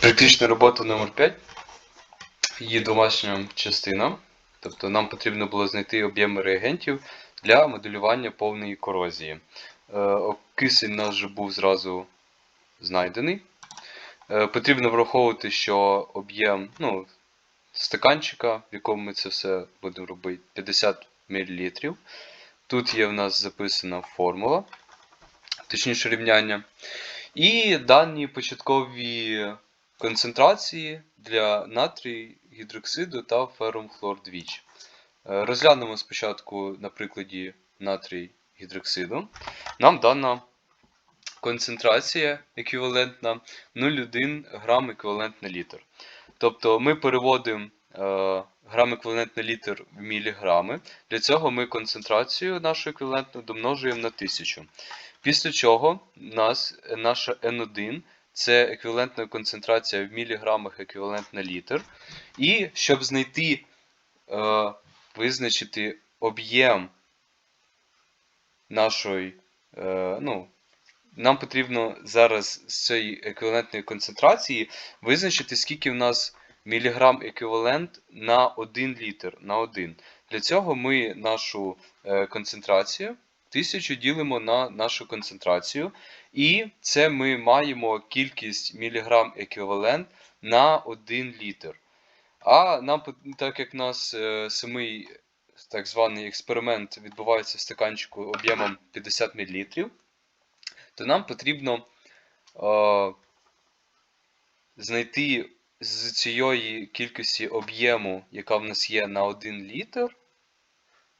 Практична робота номер 5 Її домашня частина. Тобто нам потрібно було знайти об'єми реагентів для моделювання повної корозії. Е, Окисень у нас вже був зразу знайдений. Е, Потрібно враховувати, що об'єм ну, стаканчика, в якому ми це все будемо робити, 50 мл. Тут є в нас записана формула, точніше рівняння. І дані початкові концентрації для натрій гідроксиду та ферум хлор. Е, Розглянемо спочатку на прикладі натрій гідроксиду. Нам дана концентрація еквівалентна 0,1 грам еквівалент на літр. Тобто ми переводимо е, грам еквівалент на літр в міліграми. Для цього ми концентрацію нашу еквівалентну домножуємо на 1000. Після чого нас, наша N1 це еквівалентна концентрація в міліграмах еквівалент на літр. І щоб знайти, е, визначити об'єм нашої, е, ну, нам потрібно зараз з цієї еквівалентної концентрації визначити, скільки в нас міліграм еквівалент на 1 літр. На 1. Для цього ми нашу е, концентрацію 1000 ділимо на нашу концентрацію. І це ми маємо кількість міліграм еквівалент на 1 літр. А нам, так як у нас е, самий так званий експеримент відбувається в стаканчику об'ємом 50 мл, то нам потрібно е, знайти з цієї кількості об'єму, яка в нас є на 1 літр,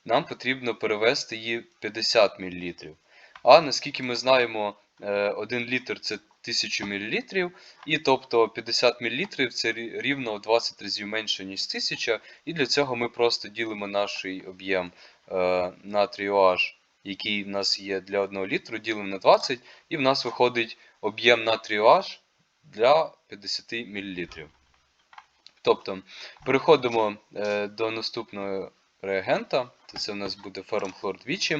нам потрібно перевести її 50 мл. А наскільки ми знаємо, е, 1 літр це 1000 мл, і тобто 50 мл це рівно в 20 разів менше, ніж 1000, і для цього ми просто ділимо наш об'єм е, натрію H, який в нас є для 1 літру, ділимо на 20, і в нас виходить об'єм натрію H для 50 мл. Тобто переходимо е, до наступного реагента. То це в нас буде ферум хлор двічі.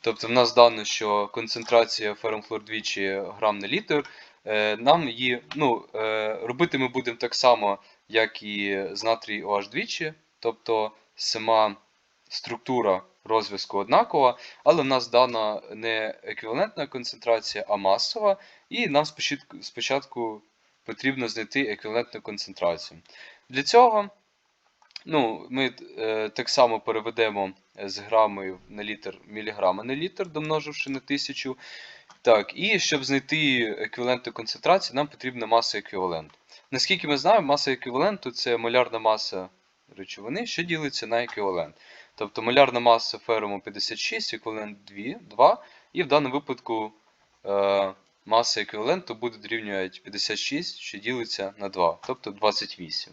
Тобто в нас дано, що концентрація ферум хлор двічі грам на літр. Е, Нам її ну, е, робити ми будемо так само, як і з натрій OH двічі. Тобто сама структура розв'язку однакова, але в нас дана не еквівалентна концентрація, а масова. І нам спочатку потрібно знайти еквівалентну концентрацію. Для цього ну, ми е, так само переведемо з грамів на літр міліграми на літр, домноживши на 1000. Так, і щоб знайти еквівалентну концентрацію, нам потрібна маса еквіваленту. Наскільки ми знаємо, маса еквіваленту це молярна маса речовини, що ділиться на еквівалент. Тобто молярна маса феруму 56, еквівалент 2, 2 і в даному випадку е, маса еквіваленту буде дорівнювати 56, що ділиться на 2, тобто 28.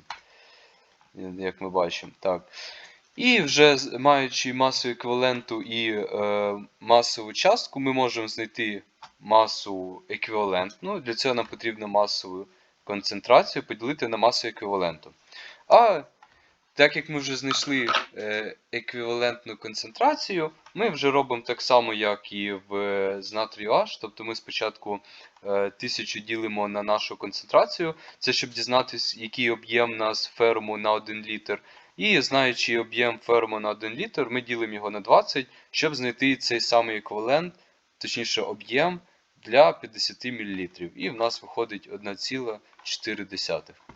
Як ми бачимо. Так. І вже маючи масу еквіваленту і е, масову частку, ми можемо знайти масу еквівалентну. Для цього нам потрібно масову концентрацію поділити на масу еквіваленту. А так як ми вже знайшли е, еквівалентну концентрацію, ми вже робимо так само, як і в е, з натрію H. Тобто ми спочатку е, 1000 ділимо на нашу концентрацію. Це щоб дізнатися, який об'єм у нас ферму на 1 літр. І знаючи об'єм ферму на 1 літр, ми ділимо його на 20, щоб знайти цей самий еквівалент, точніше об'єм для 50 мл. І в нас виходить 1,4.